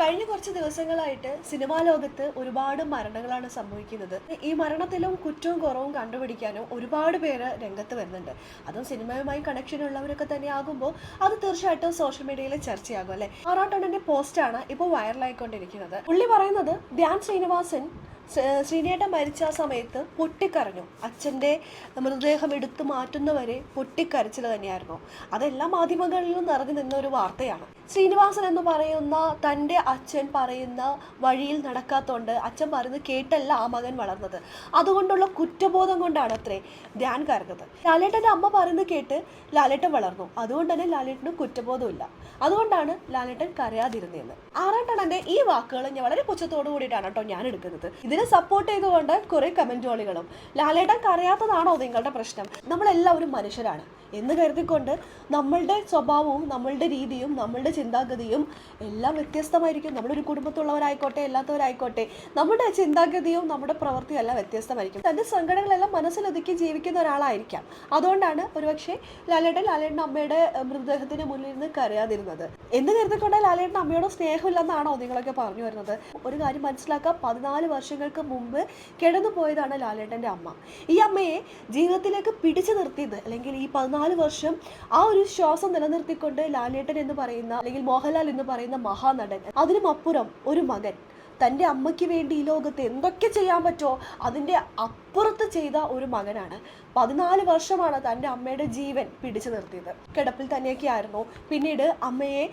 കഴിഞ്ഞ കുറച്ച് ദിവസങ്ങളായിട്ട് സിനിമാ ലോകത്ത് ഒരുപാട് മരണങ്ങളാണ് സംഭവിക്കുന്നത്. ഈ മരണത്തിലും കുറ്റവും കുറവും കണ്ടുപിടിക്കാനും ഒരുപാട് പേര് രംഗത്ത് വരുന്നുണ്ട്. അതും സിനിമയുമായി കണക്ഷൻ ഉള്ളവരൊക്കെ തന്നെ ആകുമ്പോൾ അത് തീർച്ചയായിട്ടും സോഷ്യൽ മീഡിയയിൽ ചർച്ചയാകും അല്ലെ? ആറാട്ടണ്ണന്റെ പോസ്റ്റാണ് ഇപ്പോൾ വൈറലായിക്കൊണ്ടിരിക്കുന്നത് പുള്ളി പറയുന്നത് ധ്യാൻ ശ്രീനിവാസൻ ശ്രീ- ശ്രീനേട്ടൻ മരിച്ച ആ സമയത്ത് പൊട്ടിക്കരഞ്ഞു. അച്ഛന്റെ മൃതദേഹം എടുത്തു മാറ്റുന്നവരെ പൊട്ടിക്കരച്ചിൽ തന്നെയായിരുന്നു. അതെല്ലാം മാധ്യമങ്ങളിലും നിറഞ്ഞു നിന്ന ഒരു വാർത്തയാണ്. ശ്രീനിവാസൻ എന്ന് പറയുന്ന തന്റെ അച്ഛൻ പറയുന്ന വഴിയിൽ നടക്കാത്തോണ്ട് അച്ഛൻ പറയുന്നത് കേട്ടല്ല ആ മകൻ വളർന്നത്. അതുകൊണ്ടുള്ള കുറ്റബോധം കൊണ്ടാണ് അത്രേ ധ്യാൻ കരഞ്ഞത് ലാലേട്ടന്റെ അമ്മ പറയുന്നത് കേട്ട് ലാലേട്ടൻ വളർന്നു. അതുകൊണ്ട് തന്നെ ലാലേട്ടന് കുറ്റബോധമില്ല അതുകൊണ്ടാണ് ലാലേട്ടൻ കരയാതിരുന്നതെന്ന്. ആറാട്ടണന്റെ ഈ വാക്കുകൾ ഞാൻ വളരെ പുച്ഛത്തോടു കൂടിയിട്ടാണ് കേട്ടോ ഞാൻ എടുക്കുന്നത്. ഇതിനെ സപ്പോർട്ട് ചെയ്തുകൊണ്ട് കുറേ കമന്റോളികളും ലാലേട്ടൻ കരയാത്തതാണോ നിങ്ങളുടെ പ്രശ്നം? നമ്മളെല്ലാവരും മനുഷ്യരാണ്. എന്ന് കരുതിക്കൊണ്ട് നമ്മളുടെ സ്വഭാവവും നമ്മളുടെ രീതിയും നമ്മളുടെ ചിന്താഗതിയും എല്ലാം വ്യത്യസ്തമായിരിക്കും. നമ്മളൊരു കുടുംബത്തുള്ളവരായിക്കോട്ടെ അല്ലാത്തവരായിക്കോട്ടെ നമ്മുടെ ചിന്താഗതിയും നമ്മുടെ പ്രവൃത്തിയും എല്ലാം വ്യത്യസ്തമായിരിക്കും. തന്റെ സങ്കടങ്ങളെല്ലാം മനസ്സിലൊതുക്കി ജീവിക്കുന്ന ഒരാളായിരിക്കാം. അതുകൊണ്ടാണ് ഒരുപക്ഷെ ലാലേട്ടൻ ലാലേട്ടൻ അമ്മയുടെ മൃതദേഹത്തിന് മുന്നിൽ നിന്ന് കരയാതിരുന്നത്. എന്ന് കരുതിക്കൊണ്ട് ലാലേട്ടൻ അമ്മയോട് സ്നേഹമില്ലെന്നാണോ നിങ്ങളൊക്കെ പറഞ്ഞു വരുന്നത്? ഒരു കാര്യം മനസ്സിലാക്കുക പതിനാല് വർഷങ്ങൾക്ക് മുമ്പ് കിടന്നു പോയതാണ് ലാലേട്ടന്റെ അമ്മ. ഈ അമ്മയെ ജീവിതത്തിലേക്ക് പിടിച്ചു നിർത്തിയത് അല്ലെങ്കിൽ ഈ പതിനാല് വർഷം ആ ഒരു ശ്വാസം നിലനിർത്തിക്കൊണ്ട് ലാലേട്ടൻ എന്ന് പറയുന്ന അല്ലെങ്കിൽ മോഹൻലാൽ എന്ന് പറയുന്ന മഹാനടൻ. അതിനുമപ്പുറം ഒരു മകൻ. തന്റെ അമ്മയ്ക്ക് വേണ്ടി ഈ ലോകത്ത് എന്തൊക്കെ ചെയ്യാൻ പറ്റുമോ അതിന്റെ അപ്പുറത്ത് ചെയ്ത ഒരു മകനാണ്. പതിനാല് വർഷമാണ് തന്റെ അമ്മയുടെ ജീവൻ പിടിച്ചു നിർത്തിയത്. കിടപ്പിൽ തന്നെയൊക്കെ ആയിരുന്നു. പിന്നീട് അമ്മയെ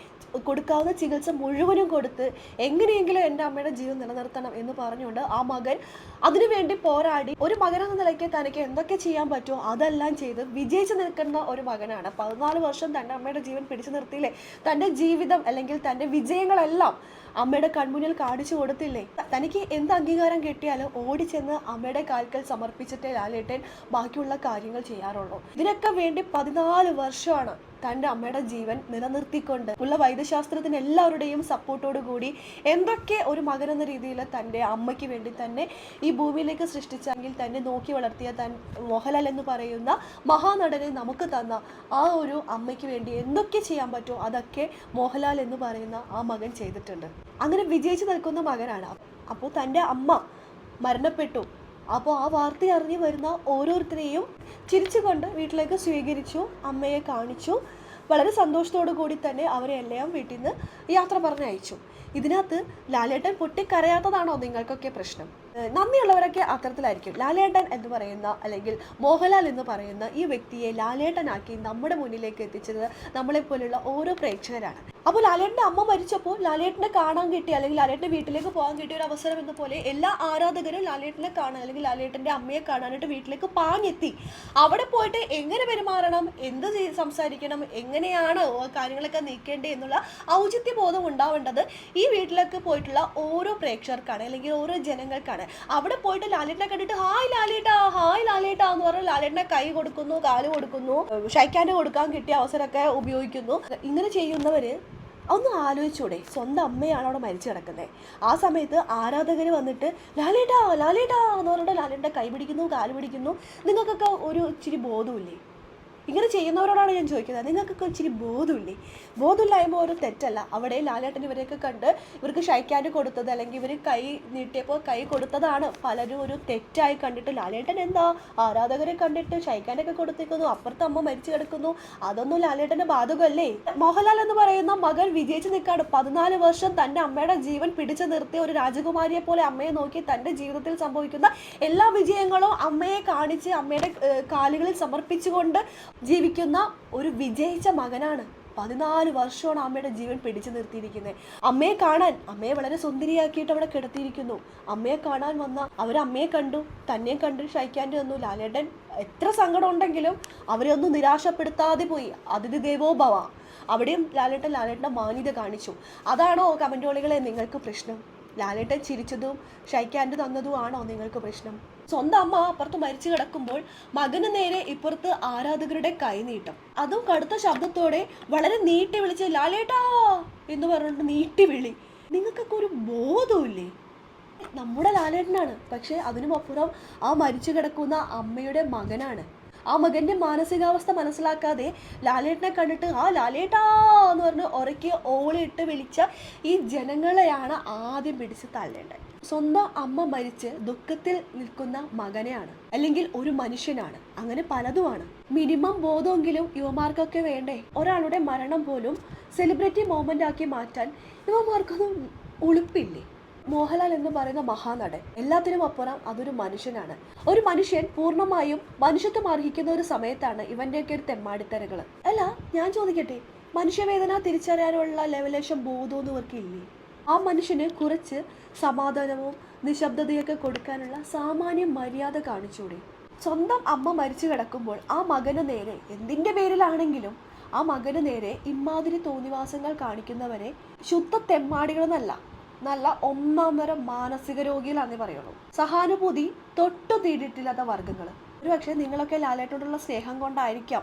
കൊടുക്കാവുന്ന ചികിത്സ മുഴുവനും കൊടുത്ത് എങ്ങനെയെങ്കിലും എന്റെ അമ്മയുടെ ജീവൻ നിലനിർത്തണം എന്ന് പറഞ്ഞുകൊണ്ട് ആ മകൻ അതിനുവേണ്ടി പോരാടി ഒരു മകനെന്ന നിലയ്ക്ക് തനിക്ക് എന്തൊക്കെ ചെയ്യാൻ പറ്റുമോ അതെല്ലാം ചെയ്ത് വിജയിച്ചു നിൽക്കുന്ന ഒരു മകനാണ്. പതിനാല് വർഷം തന്റെ അമ്മയുടെ ജീവൻ പിടിച്ചു നിർത്തിയില്ലേ? തന്റെ ജീവിതം അല്ലെങ്കിൽ തന്റെ വിജയങ്ങളെല്ലാം അമ്മയുടെ കൺമുന്നിൽ കാണിച്ചു കൊടുത്തില്ലേ? തനിക്ക് എന്ത് അംഗീകാരം കിട്ടിയാലും ഓടിച്ചെന്ന് അമ്മയുടെ കാൽക്കൽ സമർപ്പിച്ചിട്ടേ ലാലേട്ടൻ ബാക്കിയുള്ള കാര്യങ്ങൾ ചെയ്യാറുള്ളൂ. ഇതിനൊക്കെ വേണ്ടി പതിനാല് വർഷമാണ്. തന്റെ അമ്മയുടെ ജീവൻ നിലനിർത്തിക്കൊണ്ട് ഉള്ള വൈദ്യശാസ്ത്രത്തിന് എല്ലാവരുടെയും സപ്പോർട്ടോടു കൂടി എന്തൊക്കെ ഒരു മകൻ എന്ന രീതിയിൽ തന്റെ അമ്മയ്ക്ക് വേണ്ടി തന്നെ ഈ ഭൂമിയിലേക്ക് സൃഷ്ടിച്ചെങ്കിൽ തന്നെ നോക്കി വളർത്തിയ തൻ മോഹൻലാൽ എന്ന് പറയുന്ന മഹാനടനെ നമുക്ക് തന്ന ആ ഒരു അമ്മയ്ക്ക് വേണ്ടി എന്തൊക്കെ ചെയ്യാൻ പറ്റുമോ അതൊക്കെ മോഹൻലാൽ എന്ന് പറയുന്ന ആ മകൻ ചെയ്തിട്ടുണ്ട്. അങ്ങനെ വിജയിച്ചു നിൽക്കുന്ന മകനാണ്. അപ്പോൾ തന്റെ അമ്മ മരണപ്പെട്ടു. അപ്പോൾ ആ വാർത്ത അറിഞ്ഞു വരുന്ന ഓരോരുത്തരെയും ചിരിച്ചുകൊണ്ട് വീട്ടിലേക്ക് സ്വീകരിച്ചു അമ്മയെ കാണിച്ചു. വളരെ സന്തോഷത്തോടു കൂടി തന്നെ അവരെ എല്ലാം വീട്ടിൽ നിന്ന് യാത്ര പറഞ്ഞയച്ചു ഇതിനകത്ത് ലാലേട്ടൻ പൊട്ടിക്കരയാത്തതാണോ നിങ്ങൾക്കൊക്കെ പ്രശ്നം? നന്ദിയുള്ളവരൊക്കെ അത്തരത്തിലായിരിക്കും. ലാലേട്ടൻ എന്ന് പറയുന്ന അല്ലെങ്കിൽ മോഹൻലാൽ എന്ന് പറയുന്ന ഈ വ്യക്തിയെ ലാലേട്ടനാക്കി നമ്മുടെ മുന്നിലേക്ക് എത്തിച്ചത് നമ്മളെപ്പോലുള്ള ഓരോ പ്രേക്ഷകരാണ്. അപ്പോൾ ലാലേട്ടന്റെ അമ്മ മരിച്ചപ്പോൾ ലാലേട്ടനെ കാണാൻ കിട്ടിയ അല്ലെങ്കിൽ ലാലേട്ടന്റെ വീട്ടിലേക്ക് പോകാൻ കിട്ടിയ ഒരു അവസരം എന്ന പോലെ എല്ലാ ആരാധകരും ലാലേട്ടനെ കാണാൻ അല്ലെങ്കിൽ ലാലേട്ടന്റെ അമ്മയെ കാണാനായിട്ട് വീട്ടിലേക്ക് പാഞ്ഞെത്തി. അവിടെ പോയിട്ട് എങ്ങനെ പെരുമാറണം എന്ത് സംസാരിക്കണം എങ്ങനെയാണ് കാര്യങ്ങളൊക്കെ നീക്കേണ്ടത് എന്നുള്ള ഔചിത്യ ബോധം ഉണ്ടാവേണ്ടത് ഈ വീട്ടിലേക്ക് പോയിട്ടുള്ള ഓരോ പ്രേക്ഷകർക്കാണ് അല്ലെങ്കിൽ ഓരോ ജനങ്ങൾക്കാണ്. അവിടെ പോയിട്ട് ലാലേട്ടനെ കണ്ടിട്ട് ഹായ് ലാലേട്ടാ ഹായ് ലാലേട്ടാ എന്ന് പറഞ്ഞ് ലാലേട്ടനെ കൈ കൊടുക്കുന്നു കാൽ കൊടുക്കുന്നു ഷൈക്കാന്റെ കൊടുക്കാൻ കിട്ടിയ അവസരമൊക്കെ ഉപയോഗിക്കുന്നു. ഇങ്ങനെ ചെയ്യുന്നവര് ഒന്ന് ആലോചിച്ചൂടെ. സ്വന്തം അമ്മയാണ് അവിടെ മരിച്ചു കിടക്കുന്നത് ആ സമയത്ത് ആരാധകർ വന്നിട്ട് ലാലേട്ടാ ലാലേട്ടാ എന്ന് പറഞ്ഞിട്ട് ലാലേട്ടന്റെ കൈ പിടിക്കുന്നു കാൽ പിടിക്കുന്നു. നിങ്ങൾക്കൊക്കെ ഒരു ഇച്ചിരി ബോധമില്ലേ? ഇങ്ങനെ ചെയ്യുന്നവരോടാണ് ഞാൻ ചോദിക്കുന്നത്. നിങ്ങൾക്കൊക്കെ ഇച്ചിരി ബോധമില്ലേ? ബോധമില്ലായ്മ ഒരു തെറ്റല്ല. അവിടെ ലാലേട്ടൻ ഇവരെയൊക്കെ കണ്ട് ഇവർക്ക് ഷൈക്കാൻ കൊടുത്തത് അല്ലെങ്കിൽ ഇവർ കൈ നീട്ടിയപ്പോൾ കൈ കൊടുത്തതാണ്. പലരും ഒരു തെറ്റായി കണ്ടിട്ട് ലാലേട്ടൻ എന്താ? ആരാധകരെ കണ്ടിട്ട് ഷൈക്കാനൊക്കെ കൊടുത്തേക്കുന്നു അപ്പുറത്ത് അമ്മ മരിച്ചു കിടക്കുന്നു. അതൊന്നും ലാലേട്ടന്റെ ബാധകമല്ലേ? മോഹൻലാൽ എന്ന് പറയുന്ന മകൻ വിജയിച്ച് നിൽക്കാണ് പതിനാല് വർഷം തന്റെ അമ്മയുടെ ജീവൻ പിടിച്ചു നിർത്തിയ ഒരു രാജകുമാരിയെ പോലെ അമ്മയെ നോക്കി തന്റെ ജീവിതത്തിൽ സംഭവിക്കുന്ന എല്ലാ വിജയങ്ങളും അമ്മയെ കാണിച്ച് അമ്മയുടെ കാലുകളിൽ സമർപ്പിച്ചുകൊണ്ട് ജീവിക്കുന്ന ഒരു വിജയിച്ച മകനാണ്. പതിനാല് വർഷമാണ് അമ്മയുടെ ജീവൻ പിടിച്ചു നിർത്തിയിരിക്കുന്നത്. അമ്മയെ കാണാൻ അമ്മയെ വളരെ സുന്ദരിയാക്കിയിട്ട് അവിടെ കിടത്തിയിരിക്കുന്നു. അമ്മയെ കാണാൻ വന്ന അവർ അമ്മയെ കണ്ടു തന്നെ കണ്ടു ഷൈക്കാന്റെ വന്നു. ലാലേട്ടൻ എത്ര സങ്കടം ഉണ്ടെങ്കിലും അവരെ ഒന്നും നിരാശപ്പെടുത്താതെ പോയി. അതിഥി ദേവോ ഭവ അവിടെയും ലാലേട്ടൻ ലാലേട്ടന്റെ മാന്യത കാണിച്ചു. അതാണോ കമന്റോളികളെ നിങ്ങൾക്ക് പ്രശ്നം? ലാലേട്ടൻ ചിരിച്ചതും ഷൈക്കാൻഡ് തന്നതും ആണോ നിങ്ങൾക്ക് പ്രശ്നം? സ്വന്തം അമ്മ അപ്പുറത്ത് മരിച്ചു കിടക്കുമ്പോൾ മകന് നേരെ ഇപ്പുറത്ത് ആരാധകരുടെ കൈനീട്ടം അതും കടുത്ത ശബ്ദത്തോടെ വളരെ നീട്ടി വിളിച്ച് ലാലേട്ടാ! എന്ന് പറഞ്ഞിട്ട് നീട്ടി വിളി. നിങ്ങൾക്കൊക്കെ ഒരു ബോധമില്ലേ നമ്മുടെ ലാലേട്ടനാണ്. പക്ഷെ അതിനും അപ്പുറം ആ മരിച്ചു കിടക്കുന്ന അമ്മയുടെ മകനാണ്. ആ മകന്റെ മാനസികാവസ്ഥ മനസ്സിലാക്കാതെ ലാലേട്ടനെ കണ്ടിട്ട് ആ ലാലേട്ടാ എന്ന് പറഞ്ഞ് ഉറക്കി ഓളിയിട്ട് വിളിച്ച ഈ ജനങ്ങളെയാണ് ആദ്യം പിടിച്ച് തള്ളേണ്ടത് സ്വന്തം അമ്മ മരിച്ച് ദുഃഖത്തിൽ നിൽക്കുന്ന മകനെയാണ് അല്ലെങ്കിൽ ഒരു മനുഷ്യനാണ് അങ്ങനെ പലതുമാണ്. മിനിമം ബോധമെങ്കിലും യുവമാർക്കൊക്കെ വേണ്ടേ? ഒരാളുടെ മരണം പോലും സെലിബ്രിറ്റി മോമെന്റ് ആക്കി മാറ്റാൻ യുവമാർക്കൊന്നും ഉളുപ്പില്ലേ? മോഹൻലാൽ എന്ന് പറയുന്ന മഹാനടൻ. എല്ലാത്തിനും അപ്പുറം അതൊരു മനുഷ്യനാണ്. ഒരു മനുഷ്യൻ പൂർണമായും മനുഷ്യത്വം അർഹിക്കുന്ന ഒരു സമയത്താണ് ഇവന്റെയൊക്കെ ഒരു തെമ്മാടിത്തരകൾ അല്ല ഞാൻ ചോദിക്കട്ടെ മനുഷ്യവേദന തിരിച്ചറിയാനുള്ള ലെവലേശം ബോധമൊന്നും ഇവർക്ക് ഇല്ലേ ആ മനുഷ്യന് കുറച്ച് സമാധാനവും നിശബ്ദതയൊക്കെ കൊടുക്കാനുള്ള സാമാന്യ മര്യാദ കാണിച്ചൂടെ? സ്വന്തം അമ്മ മരിച്ചു കിടക്കുമ്പോൾ ആ മകന് നേരെ എന്തിന്റെ പേരിലാണെങ്കിലും ആ മകന് നേരെ ഇമ്മാതിരി തോന്നിവാസങ്ങൾ കാണിക്കുന്നവരെ ശുദ്ധ തെമ്മാടികളെന്നല്ല. നല്ല ഒന്നാം തരം മാനസിക രോഗികളാന്നേ പറയുള്ളൂ. സഹാനുഭൂതി തൊട്ടു നേടിയിട്ടില്ലാത്ത വർഗങ്ങൾ ഒരു പക്ഷേ നിങ്ങളൊക്കെ ലാലേട്ടോടുള്ള സ്നേഹം കൊണ്ടായിരിക്കാം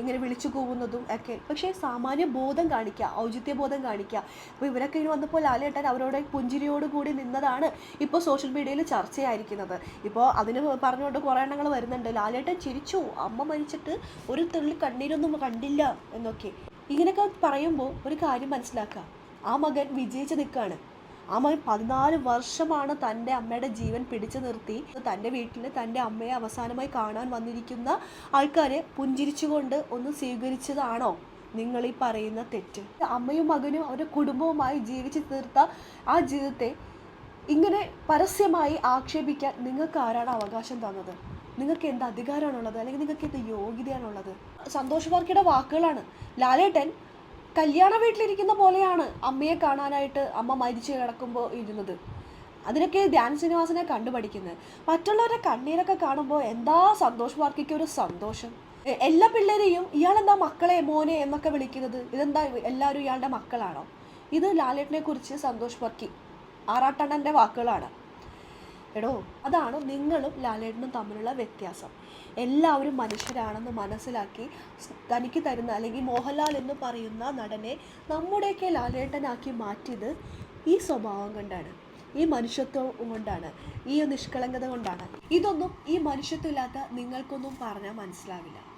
ഇങ്ങനെ വിളിച്ചു കൂവുന്നതും ഒക്കെ. പക്ഷേ സാമാന്യ ബോധം കാണിക്കുക ഔചിത്യ ബോധം കാണിക്കുക. അപ്പോൾ ഇവരൊക്കെ ഇങ്ങനെ വന്നപ്പോൾ ലാലേട്ടൻ അവരോട് പുഞ്ചിരിയോട് കൂടി നിന്നതാണ് ഇപ്പോൾ സോഷ്യൽ മീഡിയയിൽ ചർച്ചയായിരിക്കുന്നത്. ഇപ്പോൾ അതിന് പറഞ്ഞുകൊണ്ട് കുറേ എണ്ണങ്ങൾ വരുന്നുണ്ട്. ലാലേട്ടൻ ചിരിച്ചു. അമ്മ മരിച്ചിട്ട് ഒരു തുള്ളി കണ്ണീരൊന്നും കണ്ടില്ല എന്നൊക്കെ. ഇങ്ങനെയൊക്കെ പറയുമ്പോൾ ഒരു കാര്യം മനസ്സിലാക്കുക. ആ മകൻ വിജയിച്ച് നിൽക്കുകയാണ്. ആ മകൻ പതിനാല് വർഷമാണ് തന്റെ അമ്മയുടെ ജീവൻ പിടിച്ചു നിർത്തി. തന്റെ വീട്ടിൽ തന്റെ അമ്മയെ അവസാനമായി കാണാൻ വന്നിരിക്കുന്ന ആൾക്കാരെ പുഞ്ചിരിച്ചുകൊണ്ട് ഒന്ന് സ്വീകരിച്ചതാണോ നിങ്ങൾ ഈ പറയുന്ന തെറ്റ്? അമ്മയും മകനും അവരുടെ കുടുംബവുമായി ജീവിച്ചു തീർത്ത ആ ജീവിതത്തെ ഇങ്ങനെ പരസ്യമായി ആക്ഷേപിക്കാൻ നിങ്ങൾക്ക് ആരാണ് അവകാശം തന്നത്? നിങ്ങൾക്ക് എന്ത് അധികാരമാണുള്ളത്? അല്ലെങ്കിൽ നിങ്ങൾക്ക് എന്ത് യോഗ്യതയാണുള്ളത്? സന്തോഷ് വർക്കിയുടെ വാക്കുകളാണ്. ലാലേട്ടൻ കല്യാണ വീട്ടിലിരിക്കുന്ന പോലെയാണ് അമ്മയെ കാണാനായിട്ട് അമ്മ മരിച്ചു കിടക്കുമ്പോൾ ഇരുന്നത്. അതിനൊക്കെ ധ്യാൻ ശ്രീനിവാസനെ കണ്ടുപഠിക്കുന്നത് മറ്റുള്ളവരുടെ കണ്ണീരൊക്കെ കാണുമ്പോൾ എന്താ സന്തോഷ്? വാർക്കിക്ക് ഒരു സന്തോഷം എല്ലാ പിള്ളേരെയും ഇയാളെന്താ മക്കളെ മോനെ എന്നൊക്കെ വിളിക്കുന്നത്? ഇതെന്താ എല്ലാവരും ഇയാളുടെ മക്കളാണോ? ഇത് ലാലേട്ടനെ കുറിച്ച് സന്തോഷ് വർക്കി ആറാട്ടണ്ണന്റെ വാക്കുകളാണ്. എടോ അതാണ് നിങ്ങളും ലാലേട്ടനും തമ്മിലുള്ള വ്യത്യാസം. എല്ലാവരും മനുഷ്യരാണെന്ന് മനസ്സിലാക്കി തനിക്ക് തരുന്ന അല്ലെങ്കിൽ മോഹൻലാൽ എന്ന് പറയുന്ന നടനെ നമ്മുടെയൊക്കെ ലാലേട്ടനാക്കി മാറ്റിയത് ഈ സ്വഭാവം കൊണ്ടാണ് ഈ മനുഷ്യത്വം കൊണ്ടാണ് ഈ നിഷ്കളങ്കത കൊണ്ടാണ്. ഇതൊന്നും ഈ മനുഷ്യത്വമില്ലാത്ത നിങ്ങൾക്കൊന്നും പറഞ്ഞാൽ മനസ്സിലാവില്ല.